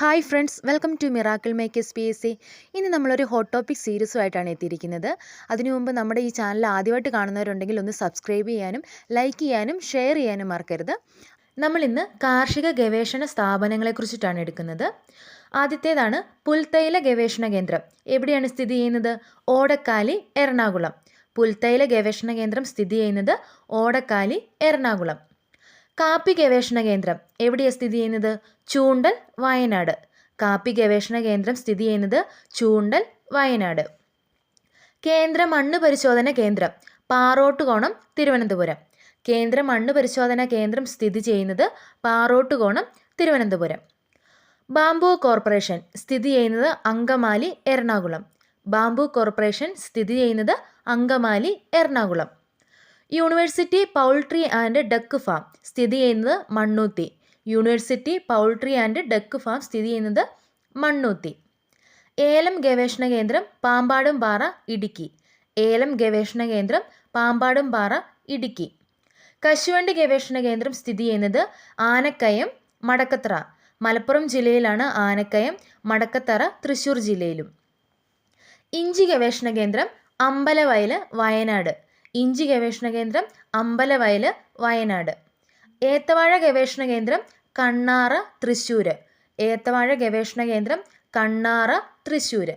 Hi friends welcome to miracle makers P S C ഇന്ന് നമ്മളൊരു hot topic സീരീസുമായിട്ടാണ് എത്തിയിരിക്കുന്നത്. അതിനു മുമ്പ് നമ്മുടെ ഈ ചാനൽ ആദ്യമായിട്ട് കാണുന്നവരുണ്ടെങ്കിൽ ഒന്ന് സബ്സ്ക്രൈബ് ചെയ്യാനും ലൈക്ക് ചെയ്യാനും ഷെയർ ചെയ്യാനും മറക്കരുത്. നമ്മളിന്ന് കാർഷിക ഗവേഷണ സ്ഥാപനങ്ങളെക്കുറിച്ചിട്ടാണ് എടുക്കുന്നത്. ആദ്യത്തേതാണ് പുൽത്തൈല ഗവേഷണ കേന്ദ്രം. എവിടെയാണ് സ്ഥിതി ചെയ്യുന്നത്? ഓടക്കാലി എറണാകുളം. പുൽത്തൈല ഗവേഷണ കേന്ദ്രം സ്ഥിതി ചെയ്യുന്നത് ഓടക്കാലി എറണാകുളം. കാപ്പി ഗവേഷണ കേന്ദ്രം. എവിടെയാണ് സ്ഥിതി ചെയ്യുന്നത്? ചൂണ്ടൽ വയനാട്. കാപ്പി ഗവേഷണ കേന്ദ്രം സ്ഥിതി ചെയ്യുന്നത് ചൂണ്ടൽ വയനാട്. കേന്ദ്ര മണ്ണ് പരിശോധന കേന്ദ്രം പാറോട്ടുകോണം തിരുവനന്തപുരം. കേന്ദ്ര മണ്ണ് പരിശോധന കേന്ദ്രം സ്ഥിതി ചെയ്യുന്നത് പാറോട്ടുകോണം തിരുവനന്തപുരം. ബാംബു കോർപ്പറേഷൻ സ്ഥിതി ചെയ്യുന്നത് അങ്കമാലി എറണാകുളം. ബാംബു കോർപ്പറേഷൻ സ്ഥിതി ചെയ്യുന്നത് Angamaly Ernakulam. University poultry and duck farm സ്ഥിതി ചെയ്യുന്നത് Mannuthy. University poultry and duck farm സ്ഥിതി ചെയ്യുന്നത് മണ്ണൂത്തി. ഏലം ഗവേഷണ കേന്ദ്രം പാമ്പാടും പാറ ഇടുക്കി. ഏലം ഗവേഷണ കേന്ദ്രം പാമ്പാടും പാറ ഇടുക്കി. കശുവണ്ടി ഗവേഷണ കേന്ദ്രം സ്ഥിതി ചെയ്യുന്നത് ആനക്കയം മടക്കത്തറ മലപ്പുറം ജില്ലയിലാണ് ആനക്കയം മടക്കത്തറ തൃശ്ശൂർ ജില്ലയിലും. ഇഞ്ചി ഗവേഷണ കേന്ദ്രം അമ്പലവയൽ വയനാട്. ഇഞ്ചി ഗവേഷണ കേന്ദ്രം അമ്പലവയൽ വയനാട്. ഏത്തവാഴ ഗവേഷണ കേന്ദ്രം കണ്ണാറ തൃശ്ശൂർ ഏത്തവാഴ ഗവേഷണ കേന്ദ്രം കണ്ണാറ തൃശ്ശൂർ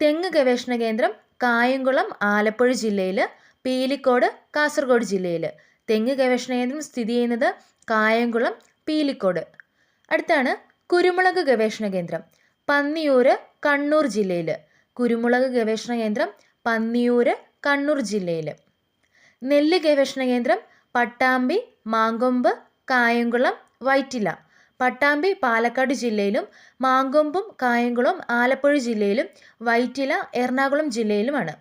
തെങ്ങ് ഗവേഷണ കേന്ദ്രം കായംകുളം ആലപ്പുഴ ജില്ലയിൽ പീലിക്കോട് കാസർഗോഡ് ജില്ലയിൽ തെങ്ങ് ഗവേഷണ കേന്ദ്രം സ്ഥിതി ചെയ്യുന്നത് കായംകുളം പീലിക്കോട്. അടുത്താണ് കുരുമുളക് ഗവേഷണ കേന്ദ്രം പന്നിയൂർ കണ്ണൂർ ജില്ലയിൽ കുരുമുളക് ഗവേഷണ കേന്ദ്രം പന്നിയൂർ കണ്ണൂർ ജില്ലയിൽ നെല്ല് ഗവേഷണ കേന്ദ്രം പട്ടാമ്പി മാങ്കൊമ്പ് കായംകുളം വൈറ്റില. പട്ടാമ്പി പാലക്കാട് ജില്ലയിലും മാങ്കൊമ്പും കായംകുളം ആലപ്പുഴ ജില്ലയിലും വൈറ്റില എറണാകുളം ജില്ലയിലുമാണ്.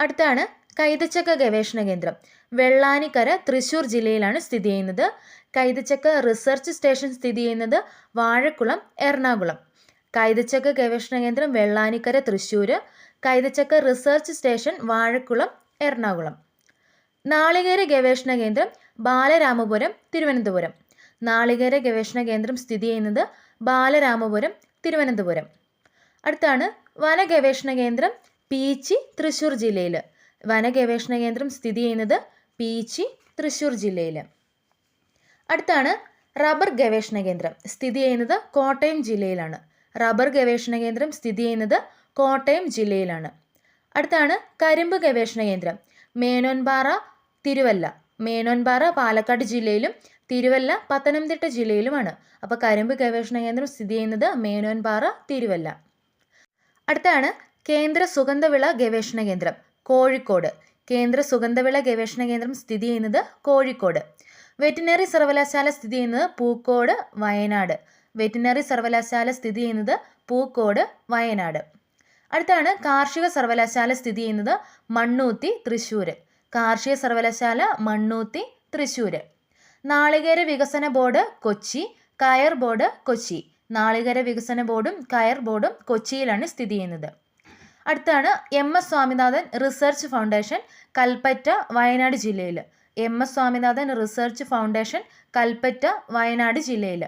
അടുത്താണ് കൈതച്ചക്ക ഗവേഷണ കേന്ദ്രം. വെള്ളാനിക്കര തൃശൂർ ജില്ലയിലാണ് സ്ഥിതി ചെയ്യുന്നത്. കൈതച്ചക്ക റിസർച്ച് സ്റ്റേഷൻ സ്ഥിതി ചെയ്യുന്നത് വാഴക്കുളം എറണാകുളം. കൈതച്ചക്ക ഗവേഷണ കേന്ദ്രം വെള്ളാനിക്കര തൃശ്ശൂർ കൈതച്ചക്ക റിസർച്ച് സ്റ്റേഷൻ വാഴക്കുളം എറണാകുളം. നാളികേര ഗവേഷണ കേന്ദ്രം ബാലരാമപുരം തിരുവനന്തപുരം. നാളികേര ഗവേഷണ കേന്ദ്രം സ്ഥിതി ചെയ്യുന്നത് ബാലരാമപുരം തിരുവനന്തപുരം. അടുത്താണ് വന ഗവേഷണ കേന്ദ്രം പീച്ചി തൃശ്ശൂർ ജില്ലയിൽ വന ഗവേഷണ കേന്ദ്രം സ്ഥിതി ചെയ്യുന്നത് പീച്ചി തൃശ്ശൂർ ജില്ലയിൽ അടുത്താണ് റബ്ബർ ഗവേഷണ കേന്ദ്രം സ്ഥിതി ചെയ്യുന്നത് കോട്ടയം ജില്ലയിലാണ്. റബ്ബർ ഗവേഷണ കേന്ദ്രം സ്ഥിതി ചെയ്യുന്നത് കോട്ടയം ജില്ലയിലാണ്. അടുത്താണ് കരിമ്പ് ഗവേഷണ കേന്ദ്രം. മേനോൻപാറ തിരുവല്ല. മേനോൻപാറ പാലക്കാട് ജില്ലയിലും തിരുവല്ല പത്തനംതിട്ട ജില്ലയിലുമാണ്. അപ്പോൾ കരിമ്പ് ഗവേഷണ കേന്ദ്രം സ്ഥിതി ചെയ്യുന്നത് മേനോൻപാറ തിരുവല്ല. അടുത്താണ് കേന്ദ്ര സുഗന്ധവിള ഗവേഷണ കേന്ദ്രം കോഴിക്കോട്. കേന്ദ്ര സുഗന്ധവിള ഗവേഷണ കേന്ദ്രം സ്ഥിതി ചെയ്യുന്നത് കോഴിക്കോട്. വെറ്റിനറി സർവകലാശാല സ്ഥിതി ചെയ്യുന്നത് പൂക്കോട് വയനാട്. വെറ്റിനറി സർവകലാശാല സ്ഥിതി ചെയ്യുന്നത് പൂക്കോട് വയനാട്. അടുത്താണ് കാർഷിക സർവകലാശാല സ്ഥിതി ചെയ്യുന്നത് മണ്ണൂത്തി തൃശ്ശൂർ കാർഷിക സർവകലാശാല മണ്ണൂത്തി തൃശ്ശൂർ നാളികേര വികസന ബോർഡ് കൊച്ചി കയർ ബോർഡ് കൊച്ചി. നാളികേര വികസന ബോർഡും കയർ ബോർഡും കൊച്ചിയിലാണ് സ്ഥിതി ചെയ്യുന്നത്. അടുത്താണ് M S Swaminathan research foundation Kalpetta Wayanad ജില്ലയിൽ M S Swaminathan research foundation Kalpetta Wayanad ജില്ലയിൽ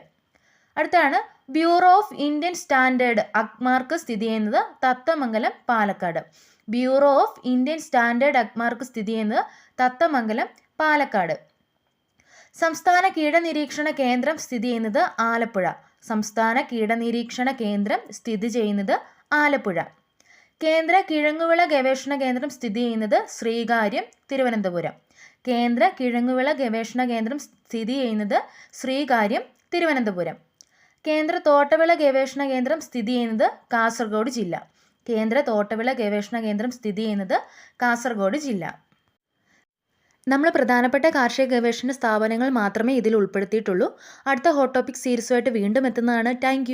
അടുത്താണ് bureau of Indian standard Agmark സ്ഥിതി ചെയ്യുന്നത് Thathamangalam Palakkad. Bureau of Indian standard Agmark സ്ഥിതി ചെയ്യുന്നത് തത്തമംഗലം പാലക്കാട്. സംസ്ഥാന കീടനിരീക്ഷണ കേന്ദ്രം സ്ഥിതി ചെയ്യുന്നത് ആലപ്പുഴ. സംസ്ഥാന കീടനിരീക്ഷണ കേന്ദ്രം സ്ഥിതി ചെയ്യുന്നത് ആലപ്പുഴ. കേന്ദ്ര കിഴങ്ങുവിള ഗവേഷണ കേന്ദ്രം സ്ഥിതി ചെയ്യുന്നത് ശ്രീകാര്യം തിരുവനന്തപുരം. കേന്ദ്ര കിഴങ്ങുവിള ഗവേഷണ കേന്ദ്രം സ്ഥിതി ചെയ്യുന്നത് ശ്രീകാര്യം തിരുവനന്തപുരം. കേന്ദ്ര തോട്ടവിള ഗവേഷണ കേന്ദ്രം സ്ഥിതി ചെയ്യുന്നത് കാസർഗോഡ് ജില്ല. കേന്ദ്ര തോട്ടവിള ഗവേഷണ കേന്ദ്രം സ്ഥിതി ചെയ്യുന്നത് കാസർഗോഡ് ജില്ല. നമ്മൾ പ്രധാനപ്പെട്ട കാർഷിക ഗവേഷണ സ്ഥാപനങ്ങൾ മാത്രമേ ഇതിൽ ഉൾപ്പെടുത്തിയിട്ടുള്ളൂ. അടുത്ത ഹോട്ട് ടോപ്പിക് സീരീസുമായിട്ട് വീണ്ടും എത്തുന്നതാണ്. താങ്ക്